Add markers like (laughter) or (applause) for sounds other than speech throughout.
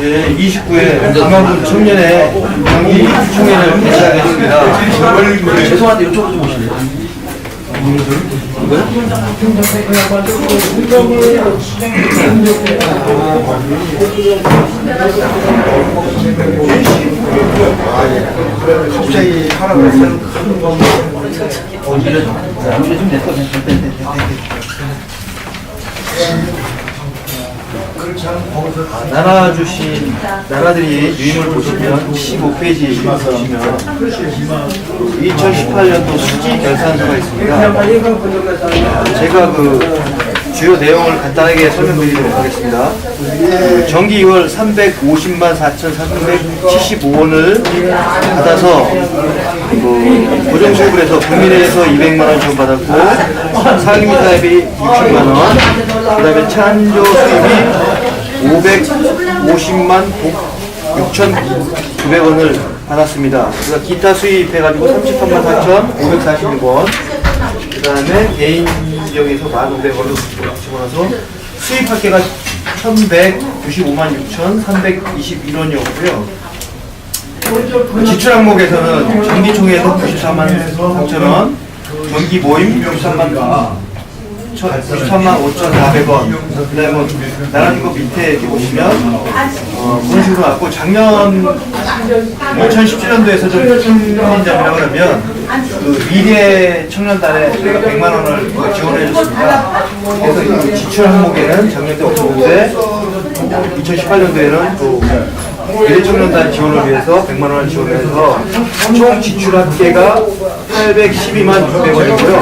제 29회 강화군 청년의 경기 총회를 개최하겠습니다. 죄송한데 이쪽으로 좀 오실래요? 갑자기 하라고 했어요. 어, 이래 좀, 이래 좀 내꺼. 나라 주신 나라들이 유인을 보시면 15페이지 보시면 2018년도 수지 결산서가 있습니다. 제가 그 주요 내용을 간단하게 설명드리도록 하겠습니다. 정기 2월 350만 4,375원을 받아서 그 고정수입을 해서 국민회에서 200만 원 지원 받았고 상임위 사입이 60만 원, 그다음에 찬조 수입이 550만 6,900원을 받았습니다. 그래서 기타 수입해가지고 33만 4,546원, 그 다음에 개인 비용에서 1,500원을 집어넣어서 수입 합계가 1,195만 6,321원이었고요. 지출 항목에서는 정기총회에서 94만 3천원, 정기 모임 63만 93만 5,400원. 그 다음에 뭐, 나라는 거 밑에 이렇게 보시면, 어, 그런 식으로 갖고 작년 2017년도에서 좀 점이라고 하면, 그 미래 청년단에 저희가 100만 원을 그 지원해 줬습니다. 그래서 이 지출 항목에는 작년 때 없었는데, 2018년도에는 또 미래 청년단 지원을 위해서 100만 원을 지원해서 총 지출 합계가 812만 600원이고요.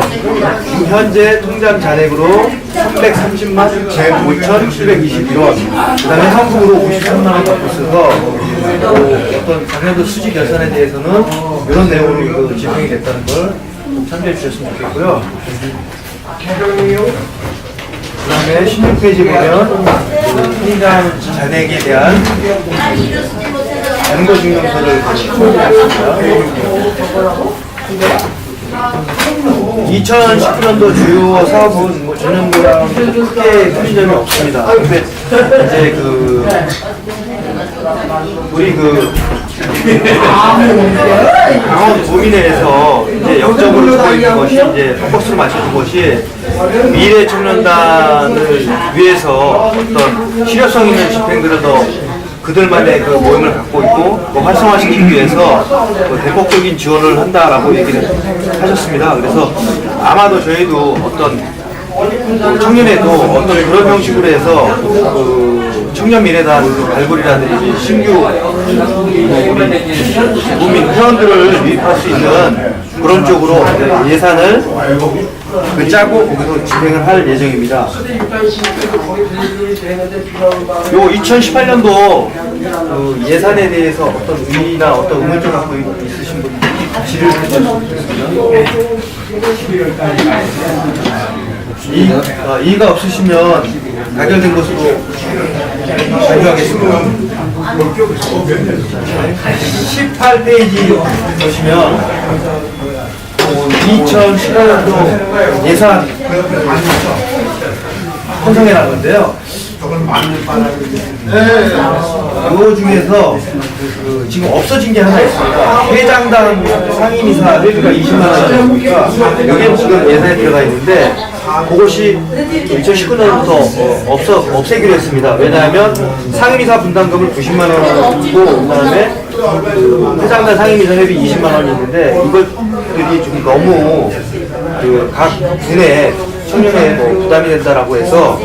지금 현재 통장 잔액으로 330만 5,721원. 그 다음에 현금으로 53만 원 갖고 있어서 또 어떤 작년도 수지 결산에 대해서는 이런 내용으로 그 집행이 됐다는 걸 참조해 주셨으면 좋겠고요. 그 다음에 16페이지 보면 그 통장 잔액에 대한 연거증명서를 소개했습니다. 2019년도 주요 사업은 뭐 전년 도랑 크게 틀린 점이 없습니다. 이제 그 우리 그 강원 도민회에서 이제 역적으로 주고 있는 것이 이제 포커스를 맞춰준 것이 미래 청년단을 위해서 어떤 실효성 있는 집행들을 더 그들만의 그 모임을 갖고 있고 그 활성화시키기 위해서 그 대폭적인 지원을 한다라고 얘기를 하셨습니다. 그래서 아마도 저희도 어떤 그 청년에도 어떤 그런 형식으로 해서 그 청년 미래단 발굴이라든지 신규 국민 회원들을 유입할 수 있는 그런 쪽으로 예산을 그 짜고 거기서 진행을 할 예정입니다. 요 2018년도 그 예산에 대해서 어떤 의의나 어떤 의문점 갖고 있으신 분 질의를. 이, 어, 이의가 없으시면 가결된 것으로 발표하겠습니다. 18페이지 보시면 2018년도 예산 편성해 놨는데요. 이 중에서 그 지금 없어진 게 하나 있습니다. 회장당 상임이사 회비가 20만 원이니까 여기는 지금 예산에 들어가 있는데 그것이 2019년부터 없어 없애기로 했습니다. 왜냐하면 상임이사 분담금을 90만 원이고 그다음에 그 회장단 상임이사 회비 20만 원이 있는데 이 것들이 좀 너무 그각 분의 청년에 뭐 부담이 된다라고 해서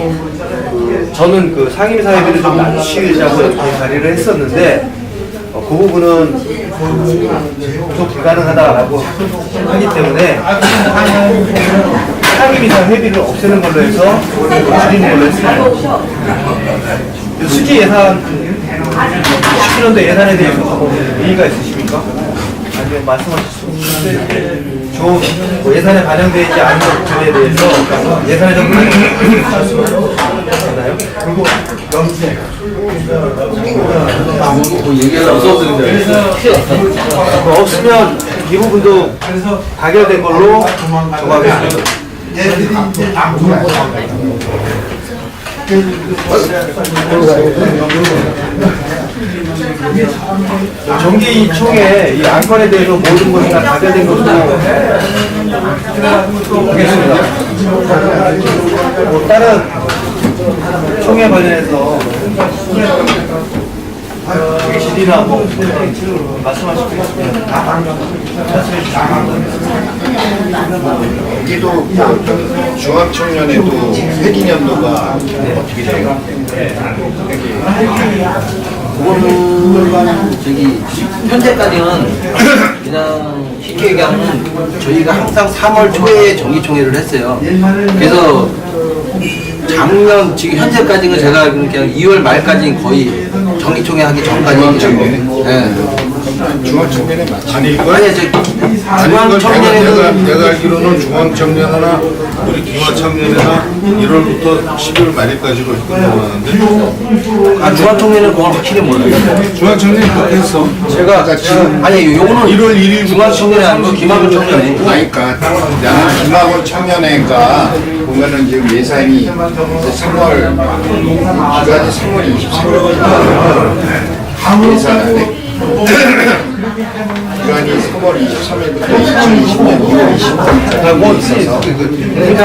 그 저는 그 상임이사 회비를 좀 낮추자고 이렇게 자리를 했었는데 어, 그 부분은 좀 불가능하다라고 하기 때문에 상임이사 회비를 없애는 걸로 해서 줄이는 걸로 했습니다. 그 수지 예산 17년도 예산에 대해서 뭐 의의가 있으십니까? 아니면 말씀하실 수 있는 좀뭐 예산에 반영되지 않는 부분에 대해서 예산에 좀 있나요? 그리고 뭐 얘기가 없었는데. 뭐 없으면 이 부분도 가결된 걸로 정하겠습니다. 정기 총회 이 안건에 대해서 모든 것이 다 가결된 것으로 보겠습니다. 뭐 다른 총회 관련해서 계실이나 뭐 말씀하실 거 있으면 말씀해 주시면 여기도 그 중앙청년회도 회기년도가 어떻게 돼요? 그거는 저기 현재까지는 그냥 쉽게 얘기하면 저희가 항상 3월 초에 정기총회를 했어요. 그래서 작년 지금 현재까지는 제가 그냥 2월 말까지 거의 정기총회 하기 전까지 예. 중앙청년회 맞지? 아니 이거 아니 저 아니 이걸 내가, 내가, 중앙청년회는 내가 알기로는 중앙청년회나 우리 기화청년회나 1월부터 12월 말일까지로 했던 거 같는데. 아 중앙총회는 그건 확실히 몰라요. 중앙청년회 그렇게 했어. 제가 지금 아니 요거는 1월 1일 중앙청년회 아니고 기마금 청년회. 그러니까. 나는 김학원 청년회가 보면은 지금 예산이 이제 3월 기간이 3월 23일. 예산안에 기간이 3월 23일부터 2020년 2월 23일까지 있어서 그러니까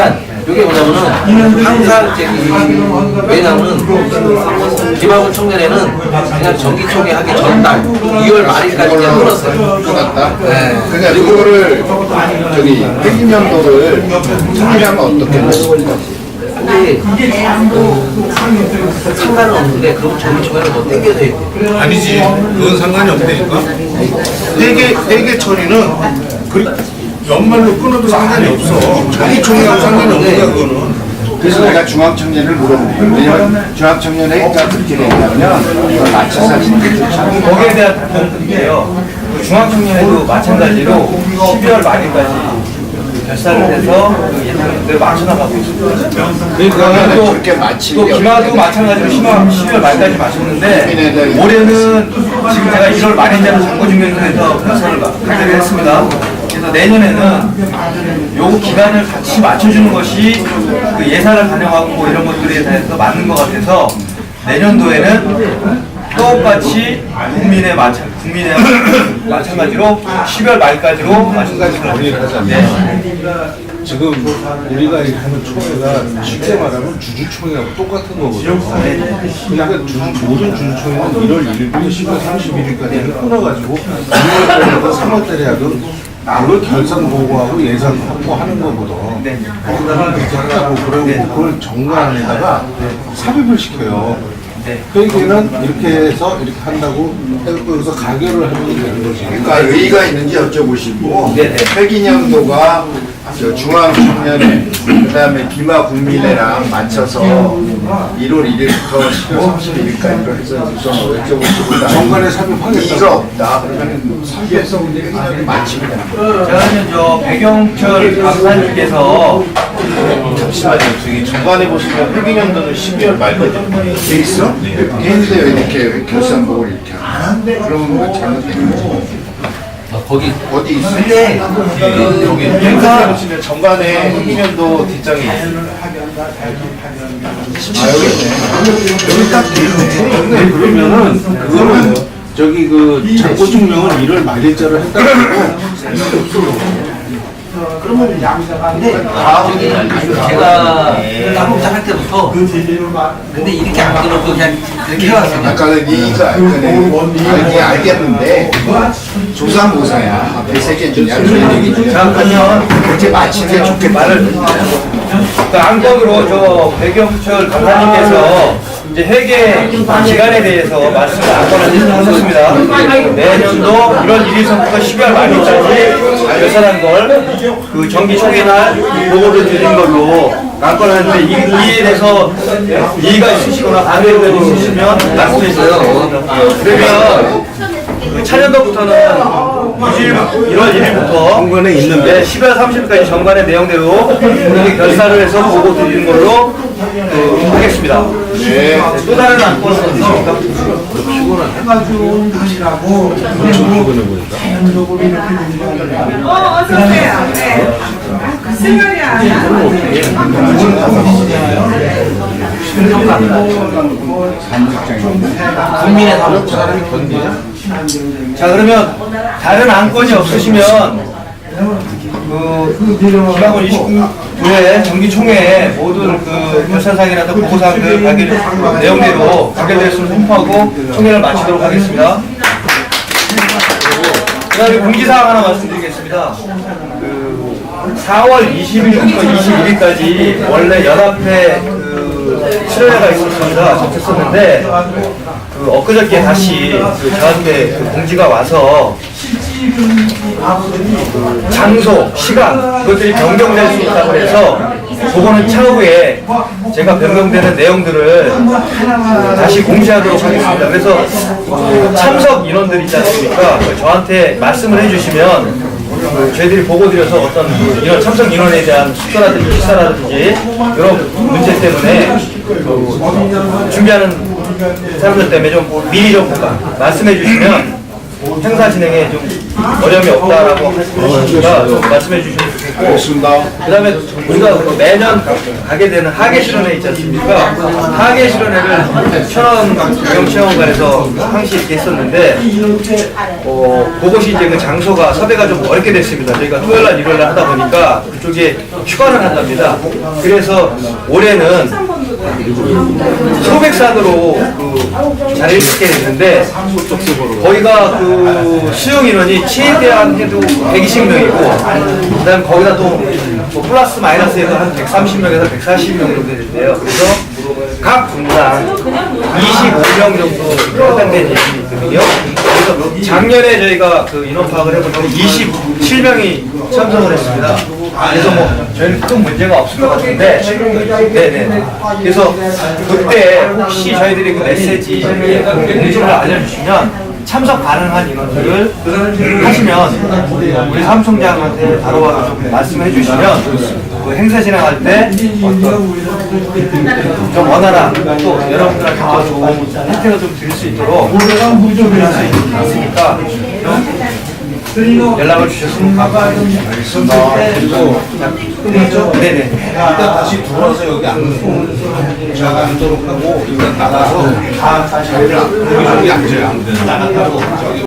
이게 뭐냐면은 항상 저기 왜냐면은 김학원 청년회는 그냥 정기 총회 하기 전달 2월 말일까지 그냥 끊었어요. 끊었다. 네. 그러니까 그거를 저기 회기년도를 정리하면 어떻겠냐? 근데 그 상관은 없는데 그럼 정기총회를 더 땡겨서 해요. 아니지 그건 상관이 없다니까 회계 회계 처리는 그 연말로 끊어도 상관이 없어 자기 총회하고 상관이 없는 거야 그거는 그래서 내가 중앙청년을 물어본 거예요. 왜냐면 중앙청년회가 그렇게 되냐면 이걸 맞춰서 하시는 게 좋잖아요. 거기에 대한 답변을 드릴게요. 그 중앙청년회도 마찬가지로 12월 말일까지 그 결산을 해서 그 예산을 맞춰나가고 있습니다. 그러니까 또, 그렇게 마치는 또게 기마도 마찬가지로 10월, 12월 말까지 마쳤는데 올해는 지금 제가 1월 말인자로 정보증명서에서 결산을 가기로 했습니다. 그래서 내년에는 요 기간을 같이 맞춰주는 것이 그 예산을 반영하고 뭐 이런 것들에 대해서 맞는 것 같아서 내년도에는 똑같이 국민의 마찬 국민의 마찬가지로 12월 말까지로 마찬가지로 정리를 하자면 지금 우리가 하는 총회가 쉽게 말하면 주주총회하고 똑같은 거거든요. 그러니까 주주, 모든 주주총회는 1월 1일부터 10월 31일까지는 끊어가지고 2월달이든 3월달에 하든 그걸 결산 보고하고 예산 확보하는 거거든 거기다가 그렇게 하고 그리고 그걸 정관안에다가 삽입을 시켜요 회계는 이렇게 해서 이렇게 한다고 해서 여기서 가결을 하면 되는 거지 그러니까 의의가 있는지 여쭤보시고 네, 네. 회기년도가 저 중앙청년회 그다음에 비마 국민회랑 맞춰서 1월 1일부터 10월 31일까지로 해서 우선 여쭤보시고 정관에 삽입하겠다고. 의의가 없다 그러면 삽입해서 마치면 되는 거예요. 제가는 저 백영철 강사님께서 잠시만요. 저기 정관에 보시면 회계년도는 12월 말까지 돼 있어? 걔인데 왜 이렇게 결산복을 이렇게 하나? 그러면 뭐 잘못된 거지. 아, 거기 어디 있어? 근데 여기 행사 보시면 정관에 회계년도 뒷장이 있어요. 아 여기 있네. 여기 딱 있네. 네, 그러면은 그거는 저기 그 잔고 증명은 1월 말일자로 했다고 (laughs) 하고 근데 저기 제가 당국장 할 때부터 근데 이렇게 안 끊어도 그냥 그렇게 해왔어요. 아까는 그네 알게 알겠는데 앞에 세개 주냐 그런 얘기지. 잠깐요. 그렇게 마치는 게 좋겠다. 말을 그 안건으로 저 백영철 강사님께서 이제 회계 기간에 대해서 말씀을 안건을 하셨습니다. 내년도 1월 1일서부터 12월 말일까지 결산한 걸 그 정기 총회 날 보고를 드린 걸로 안건하는데 이, 이에 대해서 이의가 있으시거나 반대가 있으시면 말씀해 주세요. 그러면 그 차년도부터는 1월 1일부터 정관에 있는데 12월 30일까지 정관의 내용대로 이렇게 결산을 해서 보고 드리는 걸로 그, 하겠습니다. 네. 또 다른 안건은 있으십니까? 어, 어서 오세요. 네. 그안 나. 국민의 사무처 사람이 견디냐? 자 그러면 다른 안건이 없으시면 그 기강원 29회 정기총회에 모든 그 결산사항이라도 보고사항들 가결 내용대로 가결됐음을 선포하고 총회를 마치도록 하겠습니다. 그다음에 공지사항 하나 말씀드리겠습니다. 그 4월 20일부터 21일까지 원래 연합회 그 수련회가 있었습니다. 잡혔었는데 그 엊그저께 다시 그 저한테 그 공지가 와서 그 장소, 시간 그것들이 변경될 수 있다고 해서 그거는 차후에 제가 변경되는 내용들을 다시 공지하도록 하겠습니다. 그래서 그 참석 인원들 있지 않습니까? 그 저한테 말씀을 해주시면 그 저희들이 보고 드려서 어떤 그 인원 참석 인원에 대한 숙소라든지 식사라든지 이런 문제 때문에 그 준비하는 사람들 때문에 좀 미리 좀 말씀해 주시면 행사 진행에 좀 어려움이 없다라고 하시니까 좀 말씀해 주시면 좋겠고 알겠습니다. 그다음에 우리가 그 매년 가게 되는 하계 실현회 있지 않습니까? 하계 실현회를 천원 경영체험관에서 항시 이렇게 했었는데 어, 그것이 이제 그 장소가 섭외가 좀 어렵게 됐습니다. 저희가 토요일 날 일요일 날 하다 보니까 그쪽에 휴가를 한답니다. 그래서 올해는 소백산으로 그 자리를 잡게 됐는데 거기가 그 수용 인원이 최대한 해도 120명이고 그다음 거기다 또뭐 플러스 마이너스 해서 한 130명에서 140명 정도 되는데요. 그래서 각 분당 25명 정도 해당된 인원이 있거든요. 그래서 작년에 저희가 그 인원 파악을 해보면 27명이 참석을 했습니다. 그래서 뭐 저희는 큰 문제가 없을 것 같은데 네네 그래서 그때 혹시 저희들이 그 메시지 공지를 알려주시면 참석 가능한 인원들을 하시면 우리 사무총장한테 좀 말씀해 주시면 그 행사 진행할 때 어떤 좀 원활한 또 여러분들한테 더 좋은 혜택을 좀 드릴 수 있도록 드릴 수 있으니까 좀 연락을 감사하겠습니다. 그리고 네네. 일단 다시 돌아서 여기 앉는 자가 앉도록 하고 일단 나가서 다 다시 여기 앉아요. 나갔다고 저기